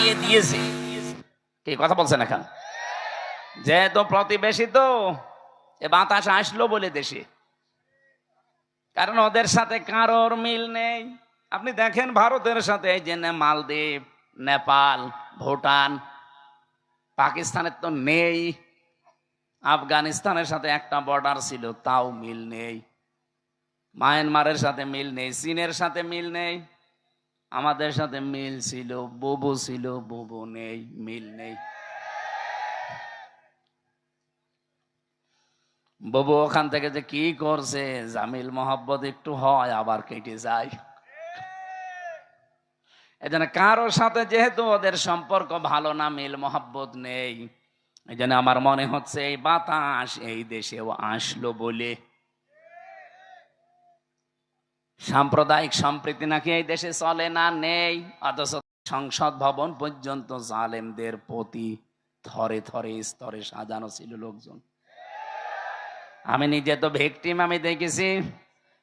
লাগিয়ে দিয়েছে। কি, কথা বলছেন এখন? যেহেতু প্রতিবেশী তো এ বাতাস আসলো বলে দেশে। কারণ ওদের সাথে কারোর মিল নেই। আপনি দেখেন ভারতের সাথে, এই যে মালদ্বীপ, নেপাল, ভুটান, পাকিস্তানের তো নেই। আফগানিস্তানের সাথে একটা বর্ডার ছিল, তাও মিল নেই। মায়ানমারের সাথে মিল নেই, চীনের সাথে মিল নেই। আমাদের সাথে মিল ছিল, বুবু ছিল, বুবু নেই, মিল নেই। বুবু ওখান থেকে যে কি করছে, জামিল মোহাব্বত একটু হয়, আবার কেটে যায়। এজন্য কারোর সাথে যেহেতু ওদের সম্পর্ক ভালো না, মিল মহাব্বত নেই এই জন্য আমার মনে হচ্ছে এই বাতাস এই দেশেও আসলো বলে। সাম্প্রদায়িক সম্প্রীতি নাকি এই দেশে চলে না নেই? অথচ সংসদ ভবন পর্যন্ত জালেমদের প্রতি থরে থরে স্তরে সাজানো ছিল লোকজন। আমি নিজে তো ভিকটিম, আমি দেখেছি।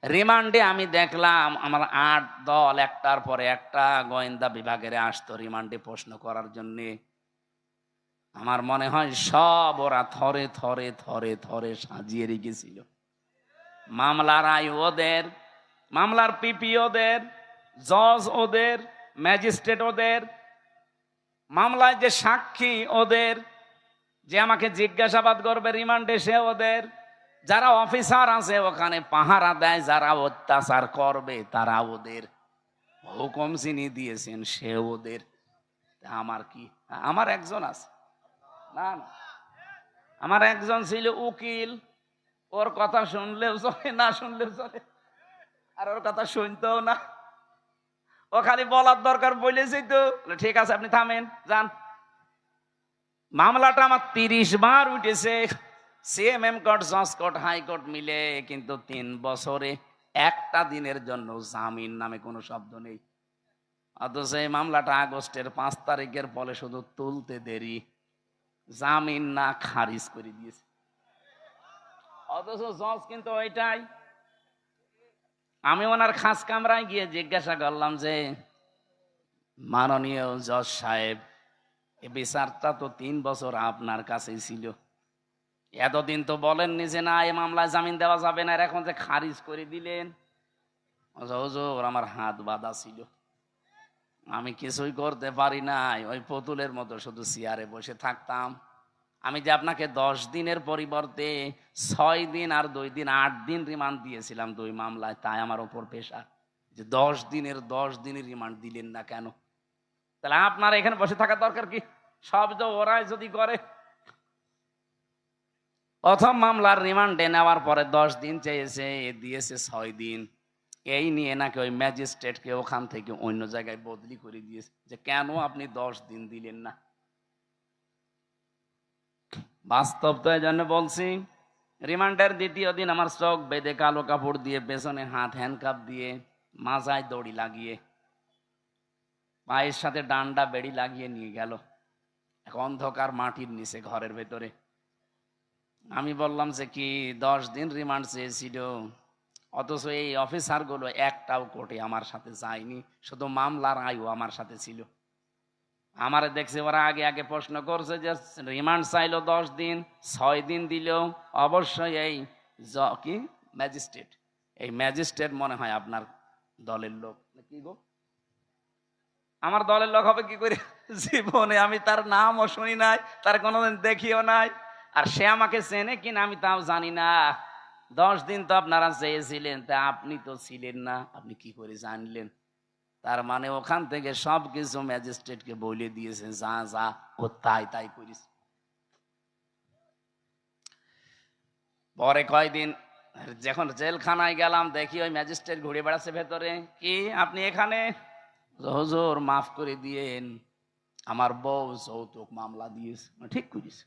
রিমান্ডে আমি দেখলাম, আমার আট দল, একটার পরে একটা গোয়েন্দা বিভাগের আসতো রিমান্ডে প্রশ্ন করার জন্যে। আমার মনে হয় সব ওরা থরে থরে থরে থরে সাজিয়ে রেখেছিল। মামলার আয় ওদের মামলার পিপি ওদের জজ ওদের ম্যাজিস্ট্রেট ওদের মামলায় যে সাক্ষী ওদের যে আমাকে জিজ্ঞাসাবাদ করবে, রিমান্ডে সে ওদের যারা অফিসার আছে ওখানে পাহারা দেয়, যারা অত্যাচার করবে, তারা ওদের হুকুম চিনি দিয়েছেন, সে ওদের আমার কি? আমার একজন আছে। না না। আমার একজন ছিল উকিল। ওর কথা শুনলেও চলে, না শুনলেও চলে। আর ওর কথা শুনতেও না। ও খালি বলার দরকার বলেছি তো। ঠিক আছে, আপনি থামেন, যান। মামলাটা আমার তিরিশ বার উঠেছে। সিএমএম কোর্ট, জজ কোর্ট হাইকোর্ট মিলে কিন্তু তিন বছরে একটা দিনের জন্য জামিন নামে কোনো শব্দ নেই। অথচ এই মামলাটা আগস্টের পাঁচ তারিখের ফলে শুধু তুলতে দেরি। জামিন না খারিজ করে দিয়েছে। অথচ জজ কিন্তু ওইটাই আমি ওনার খাস কামরায় গিয়ে জিজ্ঞাসা করলাম যে, মাননীয় জজ সাহেব, এ বিচারটা তো তিন বছর আপনার কাছেই ছিল। এতদিন তো বলেননি যে, না, এ মামলায় জামিন দেওয়া যাবে না এখন যে খারিজ করে দিলেন। হুজুর, আমার হাত বাঁধা ছিল। আমি কিছুই করতে পারি নাই, ওই পুতুলের মতো শুধু চেয়ারে বসে থাকতাম। আমি যে আপনাকে দশ দিনের পরিবর্তে ছয় দিন আর দুই দিন, আট দিন রিমান্ড দিয়েছিলাম দুই মামলায়, তাই আমার ওপর পেশা যে দশ দিনের দশ দিনের রিমান্ড দিলেন না কেন? তাহলে আপনার এখানে বসে থাকা দরকার কি? সব যে ওরাই যদি করে। প্রথম মামলার রিমান্ডে নেওয়ার পরে দশ দিন চেয়েছে দিয়েছে ছয় দিন। এই নিয়ে নাকি ওই ম্যাজিস্ট্রেটকে ওখান থেকে অন্য জায়গায় বদলি করে দিয়েছে যে কেন আপনি দশ দিন দিলেন না? বাস্তব তো জন্য বলছি, রিমান্ডের দ্বিতীয় দিন আমার চোখ বেঁধে কালো কাপড় দিয়ে, পেছনে হাত হ্যান্ডকাপ দিয়ে, মাজায় দড়ি লাগিয়ে, পায়ের সাথে ডান্ডা বেড়ি লাগিয়ে নিয়ে গেল। এক অন্ধকার মাটির নিচে ঘরের ভেতরে। আমি বললাম যে, কি দশ দিন রিমান্ড চেয়েছিল? অথচ এই অফিসারগুলো একটাও কোর্টে আমার সাথে যায়নি। শুধু মামলার আয়ু আমার সাথে ছিল। আমার দেখছে, ওরা আগে আগে প্রশ্ন করছে যে, রিমান্ড চাইলো দশ দিন, ছয় দিন দিলেও অবশ্যই এই কি? ম্যাজিস্ট্রেট। এই ম্যাজিস্ট্রেট মনে হয় আপনার দলের লোক। কি গো? আমার দলের লোক হবে কি করে? জীবনে আমি তার নামও শুনি নাই, তার কোনোদিন দেখিও নাই। আর সে আমাকে চেনে কিনা আমি তাও জানি না। দশ দিন তো আপনারা চেয়েছিলেন, তা আপনি তো ছিলেন না। আপনি কি করে জানলেন? তার মানে ওখান থেকে সব কিছু ম্যাজিস্ট্রেটকে বলে দিয়েছে, যা যা তাই তাই করিস। পরে কয়দিন যখন জেলখানায় গেলাম, দেখি ওই ম্যাজিস্ট্রেট ঘুরে বেড়াচ্ছে ভেতরে। কি, আপনি এখানে? হুজুর, মাফ করে দিয়েন, আমার বউ যৌতুক মামলা দিয়েছে। ঠিক করিস,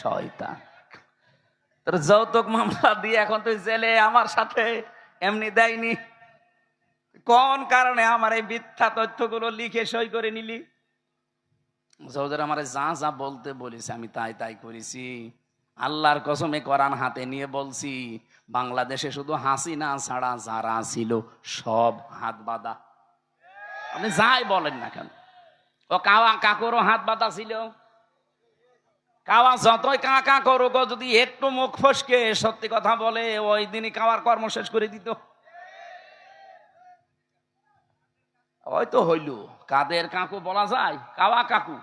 শয়তান। তোর যৌতুক মামলা দিয়ে এখন তুই জেলে, আমার সাথে এমনি দেয়নি। কোন কারণে আমার এই মিথ্যা তথ্যগুলো লিখে সই করে নিলি? সৌদের আমার যা যা বলতে বলিস আমি তাই তাই করেছি। আল্লাহর কসমে করান হাতে নিয়ে বলছি, বাংলাদেশে শুধু হাসি না ছাড়া যারা ছিল সব হাত বাঁধা। আপনি যাই বলেন না কেন? ও কাওয়া কাকুরও হাত বাঁধা ছিল। কাওয়া যতই কা করুক যদি একটু মুখ ফসকে সত্যি কথা বলে, ওই দিনই কাওয়ার কর্ম শেষ করে দিত। ওই তো হইল। কাদের কাকু বলা যায়? কাওয়া কাকু।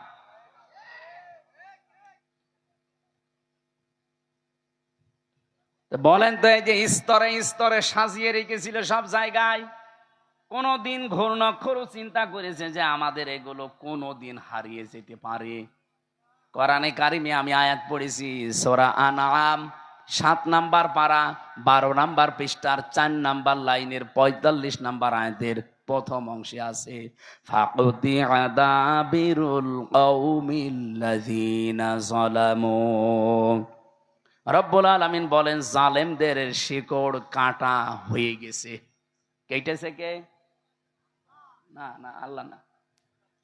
বলেন তো এই যে স্তরে স্তরে সাজিয়ে রেখেছিল সব জায়গায়। কোনদিন ঘূর্ণক্ষরও চিন্তা করেছে যে আমাদের এগুলো কোনোদিন হারিয়ে যেতে পারে। কোরআনে কারিমে আমি আয়াত পড়েছি, সোরা আনাম সাত নাম্বার পারা, বারো নাম্বার পৃষ্ঠার চার নাম্বার লাইনের পঁয়তাল্লিশ নাম্বার আয়াতের প্রথম অংশে আছে, ফাকুতি আদাবিরুল কৌমিল্লাযীনা যালামু। রব্বুল আলামিন বলেন, জালেমদের শিকড় কাটা হয়ে গেছে। কেটেছে কে? না না, আল্লাহ না।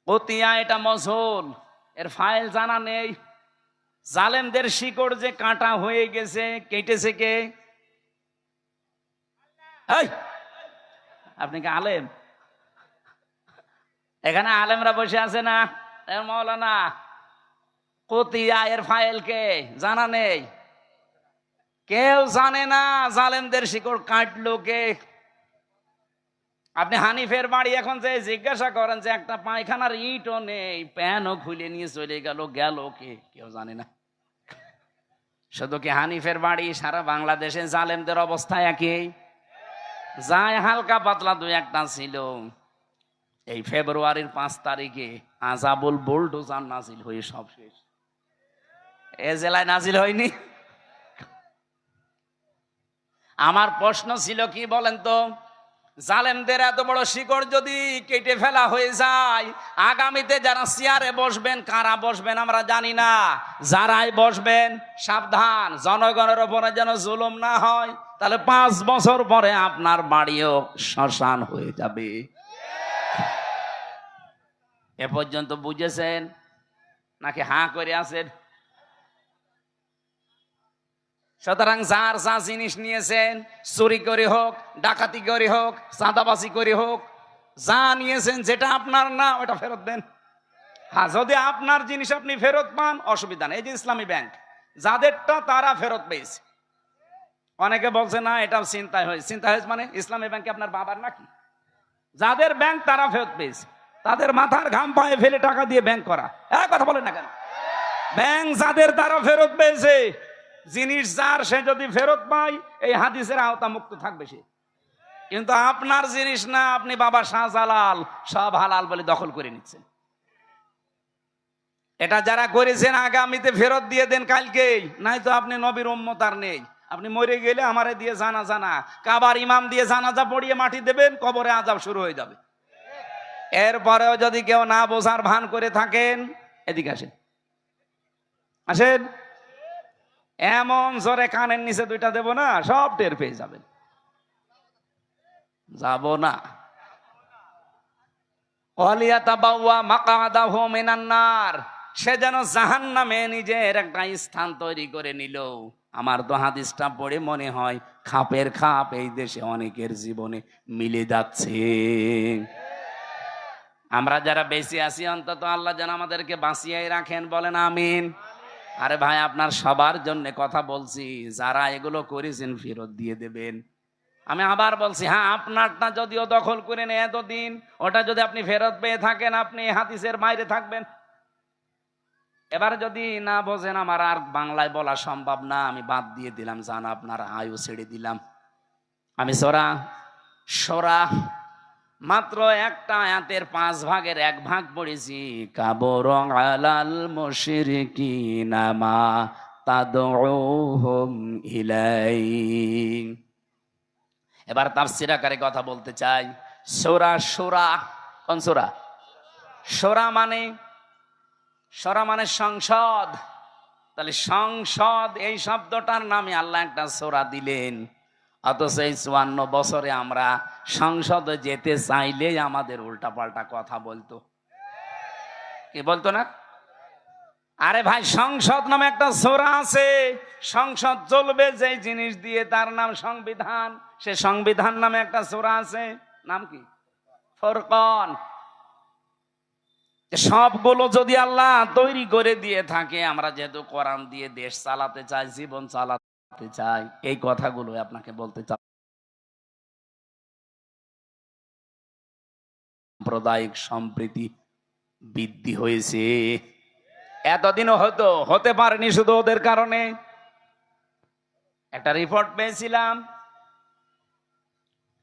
কতিয়া এটা মজহুল? এর ফাইল জানা নেই। জালেমদের শিকড় যে কাটা হয়ে গেছে, কেটেছে কে? আপনি কি আলেম? এখানে আলেমরা বসে আছে না? মৌলানা, কতিয়া এর ফাইল কে? জানা নেই। কেউ জানে না জালেমদের শিকড় কাটলো কে? আপনি হানিফের বাড়ি এখন যে জিজ্ঞাসা করেন যে একটা পায়খানার ইটও নেই, প্যানও খুলে নিয়ে চলে গেল গেল কে? কেউ জানে না। শুধু কি হানিফের বাড়ি? সারা বাংলাদেশে জালেমদের অবস্থা একই? যায় হালকা পাতলা দুই একটা ছিল। এই ফেব্রুয়ারির পাঁচ তারিখে আজাবুল বুলডোজার নাজিল হয়ে সব শেষ। এ জেলায় নাজিল হয়নি? আমার প্রশ্ন ছিল কি বলেন তো? জালেমদের এত বড় শিকড় যদি কেটে ফেলা হয়ে যায়, আগামীতে যারা চেয়ারে বসবেন, কারা বসবেন আমরা জানি না। যারাই বসবেন, সাবধান, জনগণের ওপরে যেন জুলুম না হয়, তাহলে পাঁচ বছর পরে আপনার বাড়িও শ্মশান হয়ে যাবে। এ পর্যন্ত বুঝেছেন? নাকি হাঁ করে আছেন? সুতরাং যার যা জিনিস নিয়েছেন, চুরি করে হোক, ডাকাতি করে হোক, চাঁদাবাজি করে হোক, যা নিয়েছেন যেটা আপনার না, ওটা ফেরত দেন। হ্যাঁ যদি আপনার জিনিস আপনি ফেরত পান, অসুবিধা নেই। এই যে ইসলামী ব্যাংক, যাদেরটা তারা ফেরত পেয়েছে। অনেকে বলছে, না এটা চিন্তায় হয়েছে। চিন্তা হয়েছে মানে ইসলামী ব্যাংকে আপনার বাবার নাকি? যাদের ব্যাংক তারা ফেরত পেয়েছে। তাদের মাথার ঘাম পায়ে ফেলে টাকা দিয়ে ব্যাংক করা। এক কথা বলেন না কেন? ব্যাংক যাদের তারা ফেরত পেয়েছে, জিনিস যার, সে যদি ফেরত পায়, এই হাদিসের আওতা মুক্ত থাকবে সে। কিন্তু আপনার জিনিস না, আপনি বাবা শাহজালাল, সব হালাল বলে দখল করে নিচ্ছেন। এটা যারা করেছেন, আগামীতে ফেরত দিয়ে দেন কালকেই। নাই তো আপনি নবীর উম্মত আর নেই। আপনি মরে গেলে আমারে দিয়ে জানা জানা কাবার ইমাম দিয়ে জানাজা পড়িয়ে মাটি দেবেন, কবরে আজাব শুরু হয়ে যাবে। এরপরেও যদি কেউ না বোঝার ভান করে থাকেন, এদিকে আসেন। আসেন। এমন জোরে কানের নিচে দুইটা দেব না, সব টের পেয়ে যাবেন। যাব না। সে যেন জাহান নামে নিজের একটা স্থান তৈরি করে নিল। আমার তো হাদিসটা পড়ে মনে হয়, খাপের খাপ এই দেশে অনেকের জীবনে মিলে যাচ্ছে। আমরা যারা বেশি আছি, অন্তত আল্লাহ যেন আমাদেরকে বাঁচিয়ে রাখেন, বলেন আমিন। আরে ভাই, আপনার সবার জন্য কথা বলছি, যারা এগুলো করেছেন, ফেরত দিয়ে দেবেন। আমি আবার বলছি হ্যাঁ আপনারটা যদিও দখল করে নেয় এতদিন, ওটা যদি আপনি ফেরত পেয়ে থাকেন, আপনি হাদিসের বাইরে থাকবেন। এবার যদি না বোঝেন, আমার আর বাংলায় বলা সম্ভব না, আমি বাদ দিয়ে দিলাম, জান আপনার আয়ু ছেড়ে দিলাম। আমি সরা সরা মাত্র একটা আয়াতের পাঁচ ভাগের এক ভাগ পড়েছি, কাবরং আলাল মুশরিকিনা মা তাদউহুম ইলাই এবার তাফসীর আকারে কথা বলতে চাই। সোরা সোরা, কোন সোরা? সোরা মানে সোরা মানে সংসদ। তাহলে সংসদ এই শব্দটার নামে আল্লাহ একটা সোরা দিলেন। অথচ এই চুয়ান্ন বছরে আমরা সংসদে যেতে চাইলেই আমাদের উল্টাপাল্টা কথা বলতো। কি বলতো না? আরে ভাই, সংসদ নামে একটা সোরা আছে। সংসদ চলবে যে জিনিস দিয়ে তার নাম সংবিধান, সে সংবিধান নামে একটা সোরা আছে। নাম কি? ফরকন। সবগুলো যদি আল্লাহ তৈরি করে দিয়ে থাকে, আমরা যেহেতু কোরআন দিয়ে দেশ চালাতে চাই, জীবন চালাতে চাই, এই কথাগুলো আপনাকে বলতে চাই। সাম্প্রদায়িক সম্প্রীতি বৃদ্ধি হয়েছে। এতদিনও হতো হতে পারেনি শুধু ওদের কারণে। একটা রিপোর্ট পেয়েছিলাম,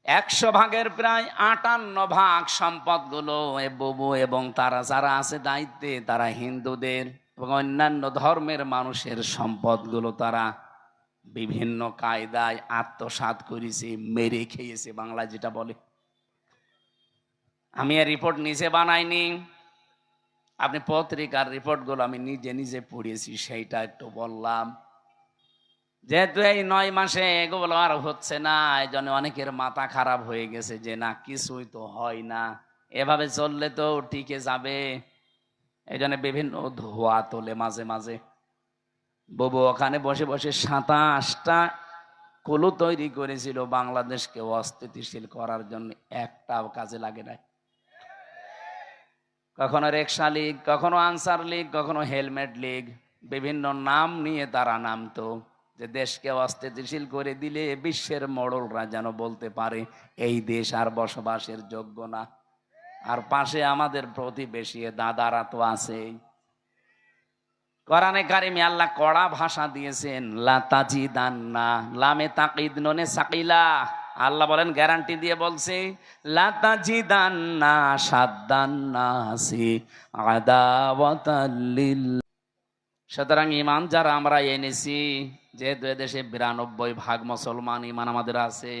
একশো ভাগের প্রায় আটান্ন ভাগ সম্পদগুলো বুবু এবং তারা যারা আছে দায়িত্বে, তারা হিন্দুদের এবং অন্যান্য ধর্মের মানুষের সম্পদগুলো তারা বিভিন্ন কায়দায় আত্মসাৎ করেছে, মেরে খেয়েছে, বাংলা যেটা বলে। আমি আর রিপোর্ট নিজে বানাইনি। আপনি পত্রিকার রিপোর্টগুলো আমি নিজে নিজে পড়িয়েছি সেইটা একটু বললাম। যেহেতু এই নয় মাসে এগুলো আর হচ্ছে না এই জন্য অনেকের মাথা খারাপ হয়ে গেছে যে, না, কিছুই তো হয় না। এভাবে চললে তো টিকে যাবে। এই জন্য বিভিন্ন ধোয়া তোলে মাঝে মাঝে। ববু, ওখানে বসে বসে সাতাশটা কুলু তৈরি করেছিল বাংলাদেশকে অস্থিতিশীল করার জন্য। একটাও কাজে লাগে নাই। কখনো রেকশা লীগ, কখনো আনসার লীগ, কখনো হেলমেট লীগ, বিভিন্ন নাম নিয়ে তারা নামতো যে দেশকে অস্থিতিশীল করে দিলে বিশ্বের মডলরা যেন বলতে পারে, এই দেশ আর বসবাসের যোগ্য না। আর পাশে আমাদের প্রতিবেশী দাদারা তো আছেই। কোরআনে কারিমে আল্লাহ কড়া ভাষা দিয়েছেন লাতাজি দান্না লামে তাকিদ, ননে সাকিলা। আল্লাহ বলেন, গ্যারান্টি দিয়ে বলছে লাতাজি দান্না সাদ্দান্না সি আদাওয়াতাল্লিল সুতরাং ইমান যারা আমরা এনেছি যেহেতু এদেশে বিরানব্বই ভাগ মুসলমান ইমান আমাদের আছে।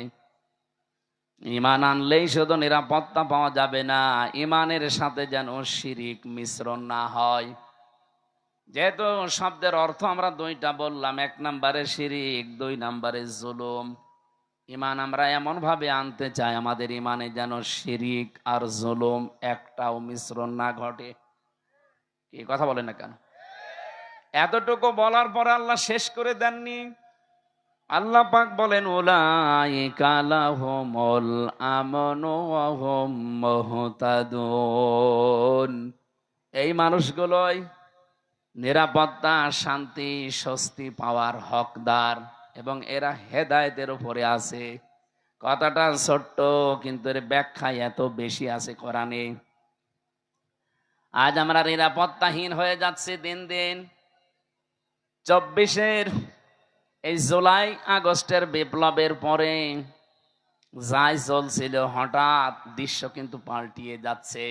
ইমান আনলেই শুধু নিরাপত্তা পাওয়া যাবে না ইমানের সাথে যেন শিরিক মিশ্রণ না হয়। যেহেতু শব্দের অর্থ আমরা দুইটা বললাম, এক নম্বরে শিরিক, দুই নম্বরে জুলুম। ইমান আমরা এমন ভাবে আনতে চাই, আমাদের ইমানে যেন শিরিক আর জুলুম একটাও মিশ্রণ না ঘটে। কি কথা বলেন না কেন? এতটুকু বলার পর আল্লাহ শেষ করে দেননি। আল্লাহ পাক বলেন ওলাইকা লাহুমুল আমানু ওয়া হুম মুহতাদুন। এই মানুষগুলোই নিরাপত্তা, শান্তি, স্বস্তি পাওয়ার হকদার এবং এরা হেদায়েতের উপরে আছে। কথাটা ছোট্ট, কিন্তু এর ব্যাখ্যা এত বেশি আছে কোরআনে। আজ আমরা নিরাপত্তাহীন হয়ে যাচ্ছে দিন দিন। চব্বিশের এই জুলাই আগস্টের বিপ্লবের পরে যাই চলছিল, হঠাৎ দৃশ্য কিন্তু পাল্টিয়ে যাচ্ছে।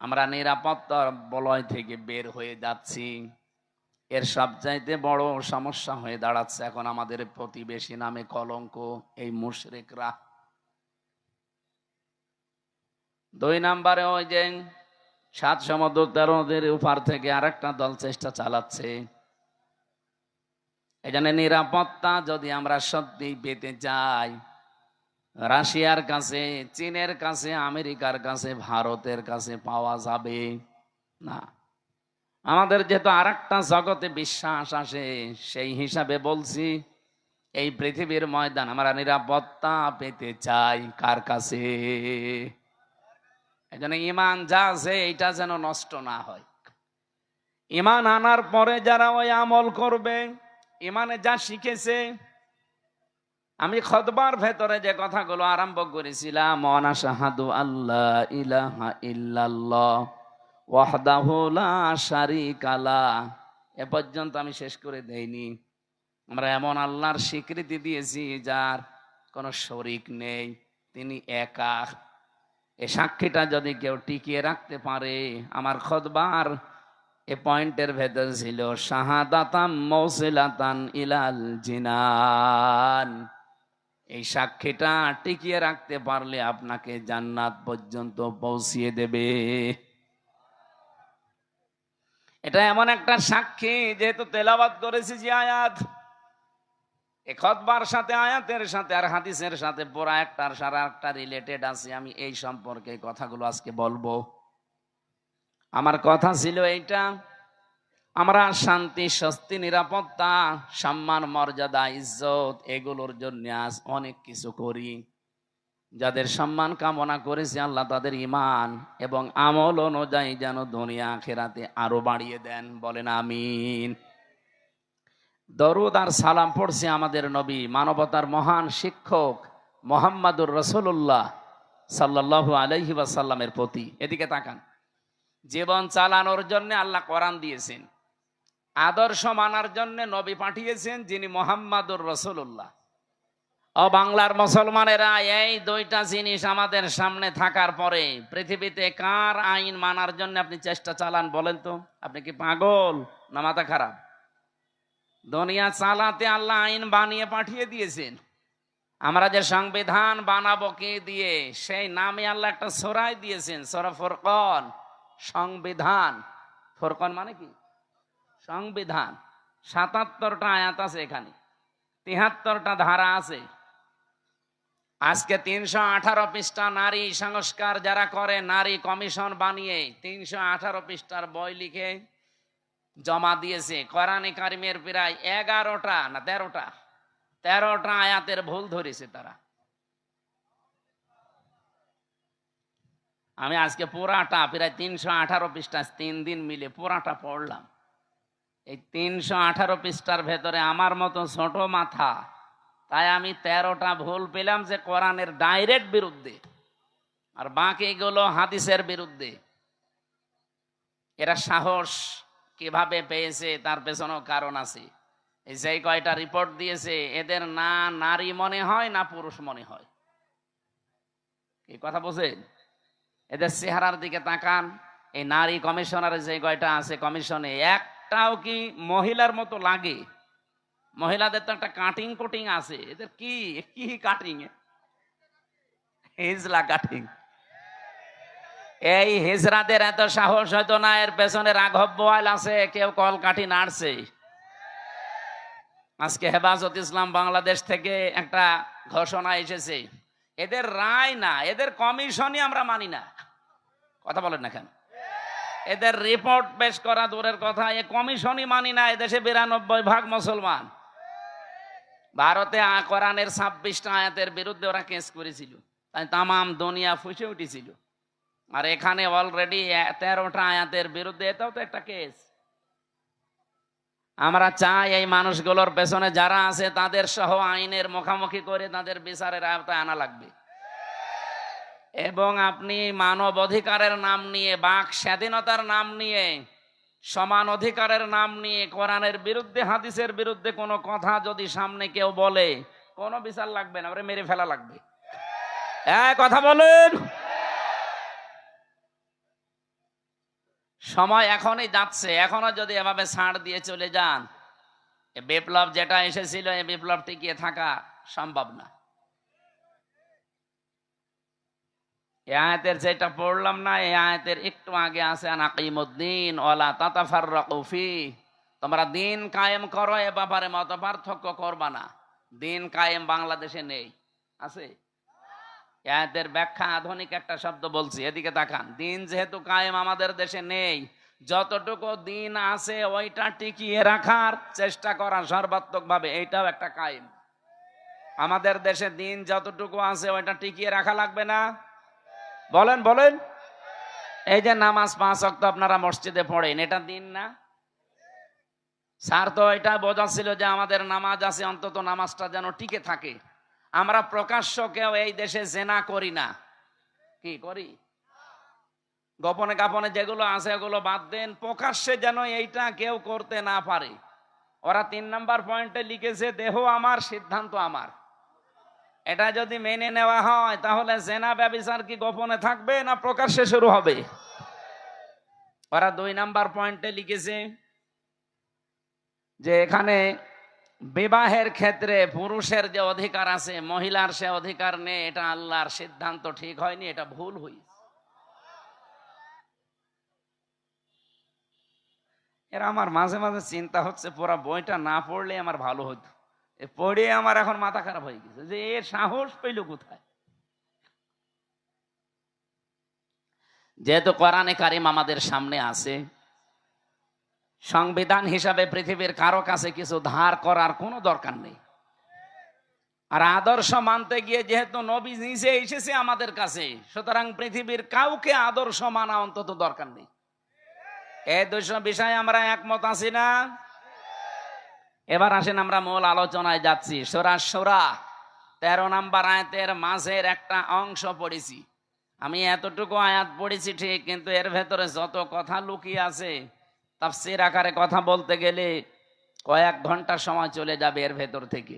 আমরা নিরাপত্তার বলয় থেকে বের হয়ে যাচ্ছি। এর সবচাইতে বড় সমস্যা হয়ে দাঁড়াচ্ছে এখন আমাদের প্রতিবেশী নামে কলঙ্ক, এই মুশরিকরা। দুই নাম্বারে ওই যে সাত সমুদ্র তেরোদের উপার থেকে আরেকটা দল চেষ্টা চালাচ্ছে। এখানে নিরাপত্তা যদি আমরা সত্যি পেতে চাই রাশিয়ার কাছে, চীনের কাছে, আমেরিকার কাছে, ভারতের কাছে পাওয়া যাবে না। আমাদের যেহেতু আর একটা জগতে বিশ্বাস আসে, সেই হিসাবে বলছি, এই পৃথিবীর ময়দান আমরা নিরাপত্তা পেতে চাই কার কাছে? ইমান যা আছে, এইটা যেন নষ্ট না হয়। ইমান আনার পরে যারা ওই আমল করবে, ইমানে যা শিখেছে আমি খতবার ভেতরে যে কথাগুলো আরম্ভ করেছিলাম ইলাহা ইল্লাল্লাহ লা শারিকা লা। এ পর্যন্ত আমি শেষ করে দেইনি। আমরা এমন আল্লাহর স্বীকৃতি দিয়েছি যার কোনো শরিক নেই, তিনি একা। এ সাক্ষীটা যদি কেউ টিকিয়ে রাখতে পারে, আমার খতবার এ পয়েন্টের ভেতর ছিল, শাহাদাতাম মৌসিলাতান ইলাল জিনান। এই সাক্ষীটা টিকিয়ে রাখতে পারলে আপনাকে জান্নাত পর্যন্ত পৌঁছিয়ে দেবে। এটা এমন একটা সাক্ষী, যেহেতু তেলাবাদ করেছি যে আয়াত খতবার সাথে, আয়াতের সাথে আর হাদিসের সাথে পুরা একটার সারা একটা রিলেটেড আছে, আমি এই সম্পর্কে কথাগুলো আজকে বলব। আমার কথা ছিল এইটা আমরা শান্তি, স্বস্তি, নিরাপত্তা, সম্মান, মর্যাদা, ইজ্জত এগুলোর জন্য আজ অনেক কিছু করি। যাদের সম্মান কামনা করেছে আল্লাহ তাদের ইমান এবং আমল অনুযায়ী যেন দুনিয়া খেরাতে আরও বাড়িয়ে দেন। বলেন আমিন। দরুদ আর সালাম পড়ছে আমাদের নবী, মানবতার মহান শিক্ষক মোহাম্মদুর রসুল্লাহ সাল্লাহ আলহি ওয়াসাল্লামের প্রতি। এদিকে তাকান। জীবন চালানোর জন্য আল্লাহ কোরআন দিয়েছেন। আদর্শ মানার জন্য নবী পাঠিয়েছেন, যিনি মোহাম্মদুর রসুল্লাহ ও বাংলার মুসলমানেরা, এই দুইটা জিনিস আমাদের সামনে থাকার পরে পৃথিবীতে কার আইন মানার জন্য আপনি চেষ্টা চালান বলেন তো? আপনি কি পাগল না মাথা খারাপ? দুনিয়া চালাতে আল্লাহ আইন বানিয়ে পাঠিয়ে দিয়েছেন। আমরা যে সংবিধান বানাবো কে দিয়ে, সেই নামে আল্লাহ একটা সরাই দিয়েছেন, সরা ফোরকন। সংবিধান। ফোরকন মানে কি? সংবিধান। সাতাত্তরটা আয়াত আছে এখানে। তিহাত্তরটা ধারা আছে। আজকে তিনশো আঠারো পৃষ্ঠা নারী সংস্কার যারা করে, নারী কমিশন বানিয়ে তিনশো আঠারো পৃষ্ঠার বই লিখে জমা দিয়েছে। কোরআনে কারিমের প্রায় এগারোটা না তেরোটা তেরোটা আয়াতের ভুল ধরেছে তারা। আমি আজকে পুরাটা, প্রায় তিনশো আঠারো পৃষ্ঠা তিন দিন মিলে পুরাটা পড়লাম। এই তিনশো আঠারো পৃষ্ঠার ভেতরে আমার মতো ছোট মাথা, তাই আমি তেরোটা ভুল পেলাম যে কোরআনের ডাইরেক্ট বিরুদ্ধে আর বাকিগুলো হাদিসের বিরুদ্ধে। এরা সাহস কীভাবে পেয়েছে, তার পেছনেও কারণ আছে। এই যেই কয়টা রিপোর্ট দিয়েছে, এদের না নারী মনে হয়, না পুরুষ মনে হয়। এই কথা বোঝেন এদের চেহারার দিকে তাকান। এই নারী কমিশনারের যে কয়টা আছে, কমিশনে একটাও কি মহিলার মতো লাগে? মহিলাদের তো একটা কাটিং কুটিং আছে। এদের কি কি কাটিং হিজলা কাটিং এই হিজরাদের এত সাহস হয়তো না, এর পেছনে রাঘব বোয়াল আছে, কেউ কল কাঠি নাড়ছে। আজকে হেফাজত ইসলাম বাংলাদেশ থেকে একটা ঘোষণা এসেছে। এদের রায় না, এদের কমিশনই আমরা মানি না। কথা বলেন না কেন? এদের রিপোর্ট পেশ করা দূরের কথা, এ কমিশনই মানি না, এদেশে বিরানব্বই ভাগ মুসলমান। ভারতে আ- কোরআনের ছাব্বিশটা আয়াতের বিরুদ্ধে ওরা কেস করেছিল। তাই তামাম দুনিয়া ফুসে উঠেছিল। আর এখানে অলরেডি তেরোটা আয়াতের বিরুদ্ধে এটাও তো একটা কেস আমরা চাই এই মানুষগুলোর পেছনে যারা আছে, তাদের সহ আইনের মুখামুখি করে তাদের বিচারের আওতায় আনা লাগবে। এবং আপনি মানব অধিকারের নাম নিয়ে, বাক স্বাধীনতার নাম নিয়ে, সমান অধিকারের নাম নিয়ে, কোরআনের বিরুদ্ধে, হাদিসের বিরুদ্ধে কোনো কথা যদি সামনে কেউ বলে, কোনো বিচার লাগবে না মেরে ফেলা লাগবে। হ্যাঁ কথা বলেন। সময় এখনই যাচ্ছে এখনও যদি এভাবে ছাড় দিয়ে চলে যান বিপ্লব যেটা এসেছিল এই বিপ্লব টিকিয়ে থাকা সম্ভব না। এই আয়াতের যেটা পড়লাম না এই আয়াতের একটু আগে আছে আনাকিমুদ্দিন ওলা তাতাফার রকুফি তোমরা দিন কায়েম করো, এ ব্যাপারে মত পার্থক্য করবা না। দিন কায়েম বাংলাদেশে নেই। আছে? আয়াতের ব্যাখ্যা আধুনিক একটা শব্দ বলছি, এদিকে তাকান। দিন যেহেতু কায়েম আমাদের দেশে নেই, যতটুকু দিন আছে ওইটা টিকিয়ে রাখার চেষ্টা করা সর্বাত্মক ভাবে এইটাও একটা কায়েম। আমাদের দেশে দিন যতটুকু আছে ওইটা টিকিয়ে রাখা লাগবে না। বলেন বলেন। এই যে নামাজ পাঁচ অক্ত আপনারা মসজিদে পড়েন, এটা দিন না? স্যার তো এটা বোঝাচ্ছিল যে আমাদের নামাজ আছে, অন্তত নামাজটা যেন টিকে থাকে। আমরা প্রকাশ্য কেউ এই দেশে জেনা করি না। কি করি? গোপনে কাপনে যেগুলো আছে ওগুলো বাদ দেন, প্রকাশ্যে যেন এইটা কেউ করতে না পারে। ওরা তিন নাম্বার পয়েন্টে লিখেছে, দেহ আমার, সিদ্ধান্ত আমার। এটা যদি মেনে নেওয়া হয়, তাহলে জেনা ব্যবচার কি গোপনে থাকবে না প্রকাশ্যে শুরু হবে? ওরা দুই নাম্বার পয়েন্টে লিখেছে যে এখানে বিবাহের ক্ষেত্রে পুরুষের যে অধিকার আছে, মহিলার সে অধিকার নেই, এটা আল্লাহর সিদ্ধান্ত ঠিক হয়নি, এটা ভুল হই এরা আমার মাঝে মাঝে চিন্তা হচ্ছে, পুরা বইটা না পড়লে আমার ভালো হতো পড়ে আমার এখন মাথা খারাপ হয়ে গেছে। যে এর সাহস পেল কোথায়? যেহেতু কোরআনে কারিম আমাদের সামনে আছে, সংবিধান হিসাবে পৃথিবীর কারও কাছে কিছু ধার করার কোনো দরকার নেই। আর আদর্শ মানতে গিয়ে যেহেতু নবী নিজে এসেছে আমাদের কাছে, সুতরাং পৃথিবীর কাউকে আদর্শ মানা অন্তত দরকার নেই। এই দুইশো বিষয়ে আমরা একমত আছি না? এবার আসেন আমরা মূল আলোচনায় যাচ্ছি। সোরা সোরা, তেরো নাম্বার আয়াতের মাঝের একটা অংশ পড়েছি। আমি এতটুকু আয়াত পড়েছি ঠিক, কিন্তু এর ভেতরে যত কথা লুকিয়ে আছে, তাফসির আকারে কথা বলতে গেলে কয়েক ঘণ্টা সময় চলে যাবে এর ভেতর থেকে।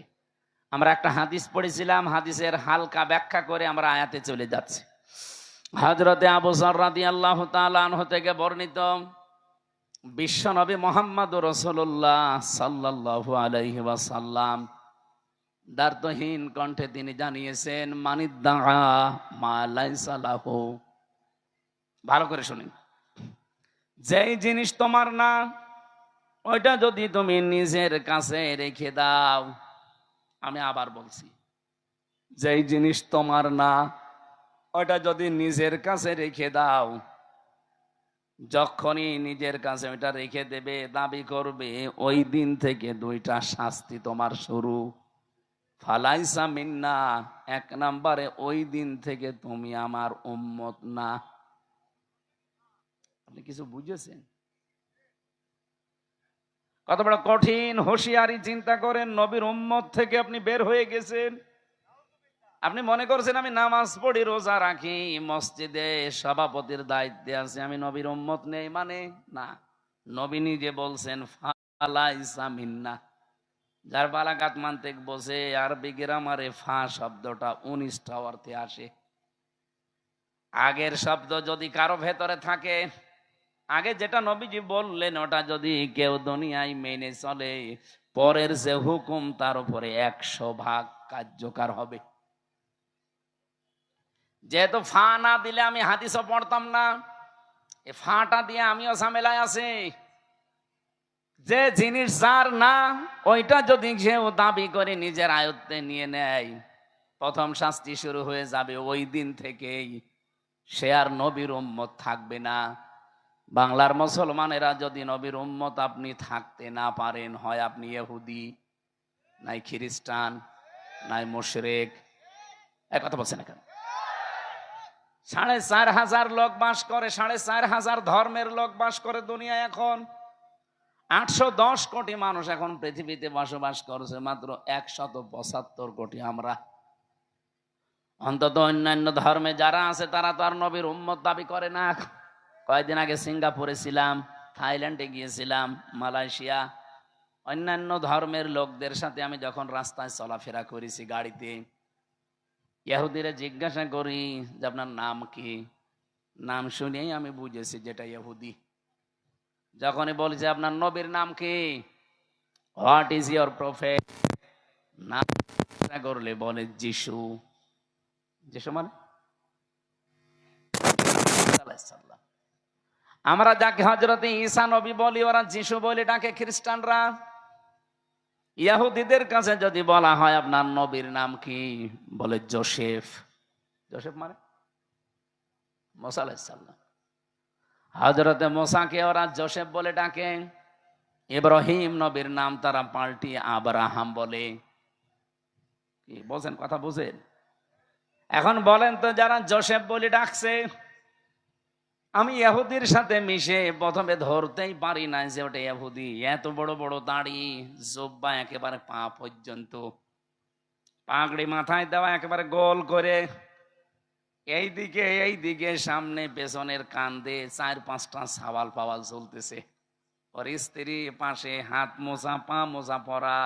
আমরা একটা হাদিস পড়েছিলাম, হাদিসের হালকা ব্যাখ্যা করে আমরা আয়াতে চলে যাচ্ছি। হজরতে আবু সর্রাদি আল্লাহ তালাহ থেকে বর্ণিত বিশ্বনবী মোহাম্মদ রসুল্লাহ সাল্লাল্লাহু আলাইহি ওয়াসাল্লাম দার্থহীন কণ্ঠে তিনি জানিয়েছেন মানিদ্দা মা লাইসা লাহু। ভালো করে শুনুন যেই জিনিস তোমার না, ওইটা যদি তুমি নিজের কাছে রেখে দাও, আমি আবার বলছি, যেই জিনিস তোমার না ওটা যদি নিজের কাছে রেখে দাও যখনই নিজের কাছে ওইটা রেখে দেবে, দাবি করবে, ওই দিন থেকে দুইটা শাস্তি তোমার শুরু। ফালাইসা মিন্না, এক নাম্বারে ওই দিন থেকে তুমি আমার উম্মত না। আপনি কিছু বুঝেছেন? কত বড় কঠিন হুঁশিয়ারি চিন্তা করেন, নবীর উম্মত থেকে আপনি বের হয়ে গেছেন। আপনি মনে করছেন আমি নামাজ পড়ি, রোজা রাখি, মসজিদে সভাপতির দায়িত্বে আছে, আমি নবীর উম্মত নেই মানে না। নবী নিজে বলছেন, ফালাইসা মিন্না। যার বালাকাত মানতে বসে, আরবি গ্রামারে ফা শব্দটা উনিশটা অর্থে আসে। আগের শব্দ যদি কারও ভেতরে থাকে, আগে যেটা নবীজি বললেন, ওটা যদি কেউ দুনিয়ায় মেনে চলে, পরের যে হুকুম, তার উপরে একশো ভাগ কার্যকর হবে। যেহেতু ফা না দিলে আমি হাদিসও পড়তাম না, এ ফাটা দিয়ে আমিও ঝামেলায় আছি। যে জিনিস যার না, ওইটা যদি কেউ দাবি করে নিজের আয়ত্তে নিয়ে নেয়, প্রথম শাস্তি শুরু হয়ে যাবে ওই দিন থেকেই। সে আর নবীর উম্মত থাকবে না। বাংলার মুসলমানেরা যদি নবীর উম্মত আপনি থাকতে না পারেন, হয় আপনি এহুদি নাই খ্রিস্টান, নাই মুশরেক, এক কথা বলছেন এখন সাড়ে চার হাজার লোক বাস করে, সাড়ে চার হাজার ধর্মের লোক বাস করে দুনিয়া এখন। আটশো দশ কোটি মানুষ এখন পৃথিবীতে বসবাস করছে, মাত্র একশত পঁচাত্তর কোটি আমরা। অন্তত অন্যান্য ধর্মে যারা আছে, তারা তো আর নবীর উম্মত দাবি করে না। কয়েকদিন আগে সিঙ্গাপুরে ছিলাম, থাইল্যান্ডে গিয়েছিলাম, মালয়েশিয়া। অন্যান্য ধর্মের লোকদের সাথে আমি যখন রাস্তায় চলাফেরা করেছি গাড়িতে ইহুদিরা জিজ্ঞাসা করি যে আপনার নাম কি? নাম শুনেই আমি বুঝেছি যেটা ইহুদি যখনই বলছে, আপনার নবীর নাম কি? হোয়াট ইজ ইয়োর প্রফেট নাম করলে বলে, যিশু। যিশু মানে? আমরা যাকে হজরতে ঈসা নবী বলি, ওরা যিশু বলে ডাকে খ্রিস্টানরা। ইয়াহুদিদের কাছে যদি বলা হয়, আপনার নবীর নাম কি? বলে জোসেফ। জোসেফ মানে? মোসা আলাইসাল্লাম হজরতে মোসাকে ওরা জোসেফ বলে ডাকে। ইব্রাহিম নবীর নাম তারা পাল্টি আবরাহাম বলে। কি বলছেন কথা বুঝেন? এখন বলেন তো যারা জোসেফ বলে ডাকছে আমি ইহুদির সাথে মিশে প্রথমে ধরতেই পারি না যে ওটা ইহুদি। এত বড় বড় দাড়ি, জোব্বা একেবারে পা পর্যন্ত। পাগড়ি মাথায় দেওয়া একেবারে গোল করে। এই দিকে এই দিকে সামনে, পেছনের কান্দে চার, পাঁচটা সাওয়াল পাওয়াল চলতেছে। ওর স্ত্রী পাশে হাত মোজা পা মোজা পরা,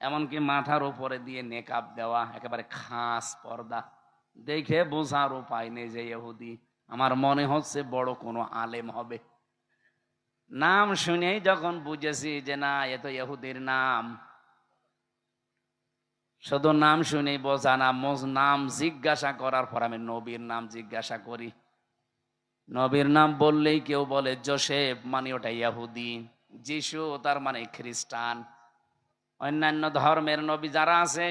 এমনকি মাথার উপরে দিয়ে নেকাব দেওয়া, একেবারে খাস পর্দা। দেখে বোঝার উপায় নেই যে ইহুদি। আমার মনে হচ্ছে বড় কোনো আলেম হবে। নাম শুনেই যখন বুঝেছি যে না, এ তো ইহুদির নাম। শুধু নাম শুনেই বোঝা না নাম জিজ্ঞাসা করার পর আমি নবীর নাম জিজ্ঞাসা করি। নবীর নাম বললেই কেউ বলে, জোসেফ মানে ওটা ইহুদি, যিশু, তার মানে খ্রিস্টান। অন্যান্য ধর্মের নবী যারা আছে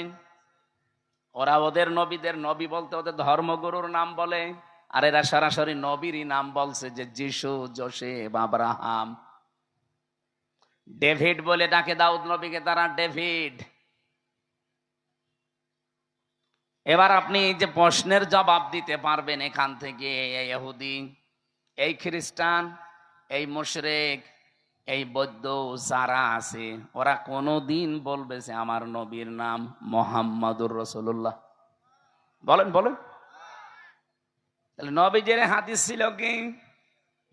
ওরা ওদের নবীদের নবী বলতে ওদের ধর্মগুরুর নাম বলে। আর এরা সরাসরি নবীরই নাম বলছে যে যিশু, জোসেফ, আব্রাহাম। ডেভিড বলে ডাকে দাউদ নবীকে, তারা ডেভিড। এবার আপনি যে প্রশ্নের জবাব দিতে পারবেন এখান থেকে, এই এই খ্রিস্টান, এই মুশরেক, এই বৌদ্ধ, যারা আছে, ওরা কোনোদিন বলবে যে আমার নবীর নাম মোহাম্মদুর রসুল্লাহ বলেন বলেন। তাহলে নবীজের হাদিস ছিল কি?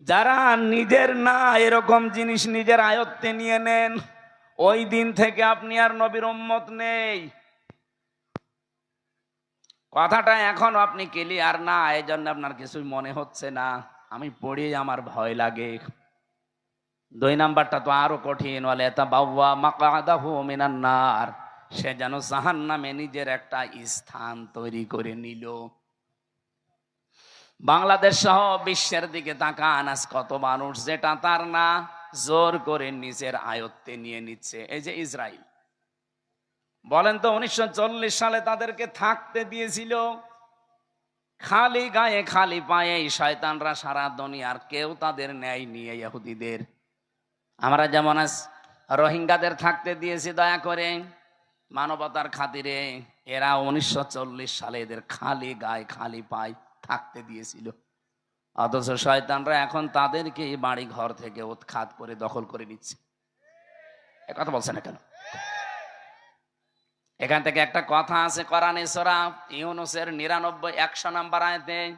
যারা নিজের না এরকম জিনিস নিজের আয়ত্তে নিয়ে নেন, ওই দিন থেকে আপনি আর নবীর উম্মত নেই। কথাটা এখন আপনি ক্লিয়ার না এই জন্য আপনার কিছুই মনে হচ্ছে না। আমি পড়ি আমার ভয় লাগে। দুই নাম্বারটা তো আরও কঠিন বলে তা বাবা মাকাদাহু মিনান নার। সে যেন জাহান নামে নিজের একটা স্থান তৈরি করে নিল। বাংলাদেশ সহ বিশ্বের দিকে তাকান, আজ কত মানুষ যেটা তার না, জোর করে নিজের আয়ত্তে নিয়ে নিচ্ছে। এই যে ইসরায়েল বলেন তো, উনিশশো চল্লিশ সালে তাদেরকে থাকতে দিয়েছিল। খালি গায়ে, খালি পায়ে শয়তানরা সারা দুনিয়ার কেউ তাদের ন্যায় নিয়ে ইহুদিদের। আমরা যেমন আজ রোহিঙ্গাদের থাকতে দিয়েছি, দয়া করে মানবতার খাতিরে, এরা উনিশশো চল্লিশ সালে এদের খালি গায়ে, খালি পায় থাকতে দিয়েছিল অথচ শয়তানরা এখন তাদেরকে এই বাড়ি ঘর থেকে উৎখাত করে দখল করে নিচ্ছে এ কথা বলছে না কেন এখান থেকে একটা কথা আছে কোরআনে সূরা ইউনুসের নিরানব্বই একশো নাম্বার আয়তে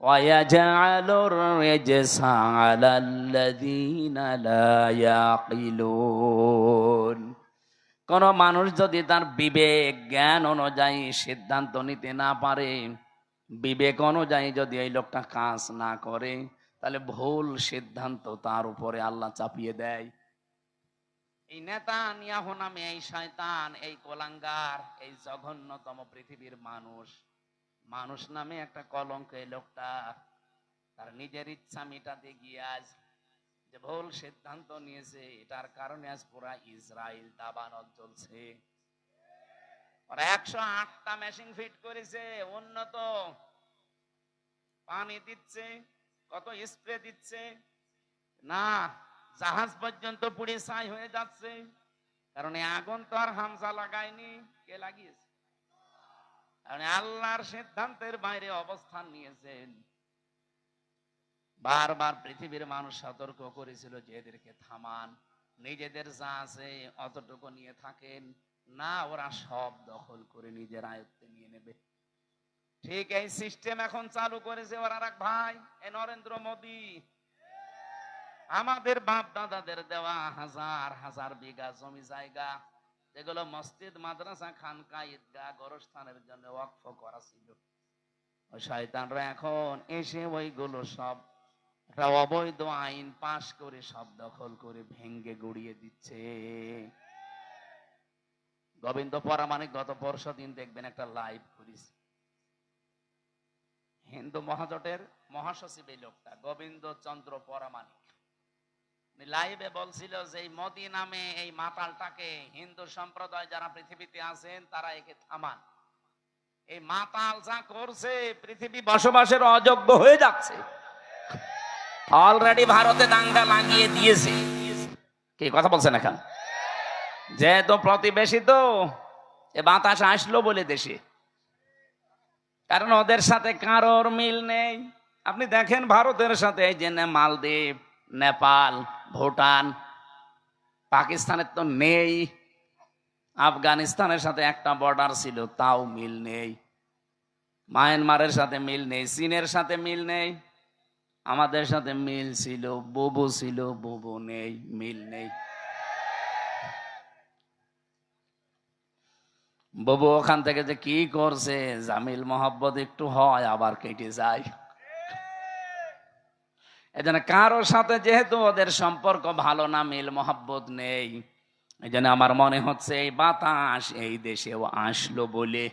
وَيَجْعَلُ الرِّجْسَ عَلَى الَّذِينَ لَا يَعْقِلُونَ কোন মানুষ যদি তার বিবেক জ্ঞান অনুযায়ী সিদ্ধান্ত নিতে না পারে বিবেক অনুযায়ী যদি এই লোকটা কাজ না করে, তাহলে ভুল সিদ্ধান্ত তার উপরে আল্লাহ চাপিয়ে দেয়। এই নেতা নামে এই শয়তান, এই কোলাঙ্গার, এই জঘন্যতম পৃথিবীর মানুষ। মানুষ নামে একটা কলঙ্ক এই লোকটা। তার নিজের ইচ্ছা মেটাতে গিয়ে আজ যে ভুল সিদ্ধান্ত নিয়েছে, এটার কারণে আজ পুরা ইসরায়েল দাবানল চলছে। ওরা একশো ফিট করেছে উন্নত পানি দিচ্ছে, কত স্প্রে দিচ্ছে। না, জাহাজ পর্যন্ত পুড়ে ছাই হয়ে যাচ্ছে, কারণ আগুন তো আর হামসা লাগায়নি। কে লাগিয়েছে? কারণ আল্লাহর সিদ্ধান্তের বাইরে অবস্থান নিয়েছেন। বারবার পৃথিবীর মানুষ সতর্ক করেছিল যে এদেরকে থামান, নিজেদের যা আছে অতটুকু নিয়ে থাকেন। না, ওরা সব দখল করে নিজের আয়ত্তে নিয়ে নেবে। ঠিক এই সিস্টেম এখন চালু করেছে ওরা এক ভাই, এই নরেন্দ্র মোদী। আমাদের বাপ দাদাদের দেওয়া হাজার হাজার বিঘা জমি জায়গা, যেগুলো মসজিদ, মাদ্রাসা, খানকা, ঈদগাহ, গরস্থানের জন্য ওয়াকফ করা ছিল। ওই শয়তানরা এখন এসে ওইগুলো সব অবৈধ আইন পাশ করে সব দখল করে ভেঙ্গে গড়িয়ে দিচ্ছে। গোবিন্দ পরামানিক গত পরশু দিন দেখবেন একটা লাইভ করিস হিন্দু মহাজোটের মহাসচিব এই লোকটা, গোবিন্দ চন্দ্র পরামানিক লাইভে বলছিল যে এই মোদি নামে এই মাতালটাকে হিন্দু সম্প্রদায় যারা পৃথিবীতে আছেন, তারা একে থামান। এই মাতাল যা করছে, পৃথিবী বসবাসের অযোগ্য হয়ে যাচ্ছে। অলরেডি ভারতে দাঙ্গা লাগিয়ে দিয়েছে। কি কথা বলছেন এখন? যেহেতু প্রতিবেশী তো এ বাতাস আসলো বলে দেশে। কারণ ওদের সাথে কারোর মিল নেই। আপনি দেখেন ভারতের সাথে এই যে মালদ্বীপ, নেপাল, ভুটান, পাকিস্তানের তো নেই। আফগানিস্তানের সাথে একটা বর্ডার ছিল, তাও মিল নেই। মায়ানমারের সাথে মিল নেই, চীনের সাথে মিল নেই। আমাদের সাথে মিল ছিল, বুবু ছিল, বুবু নেই, মিল নেই। বুবু, ওখান থেকে যে কি করছে? জামিল মোহাব্বত একটু হয়, আবার কেটে যায়। এজন্য কারোর সাথে যেহেতু ওদের সম্পর্ক ভালো না, মিল মহাব্বত নেই। এই জন্য আমার মনে হচ্ছে এই বাতাস এই দেশেও আসলো বলে।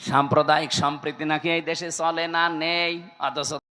সাম্প্রদায়িক সম্প্রীতি নাকি এই দেশে চলে না, নেই, অথচ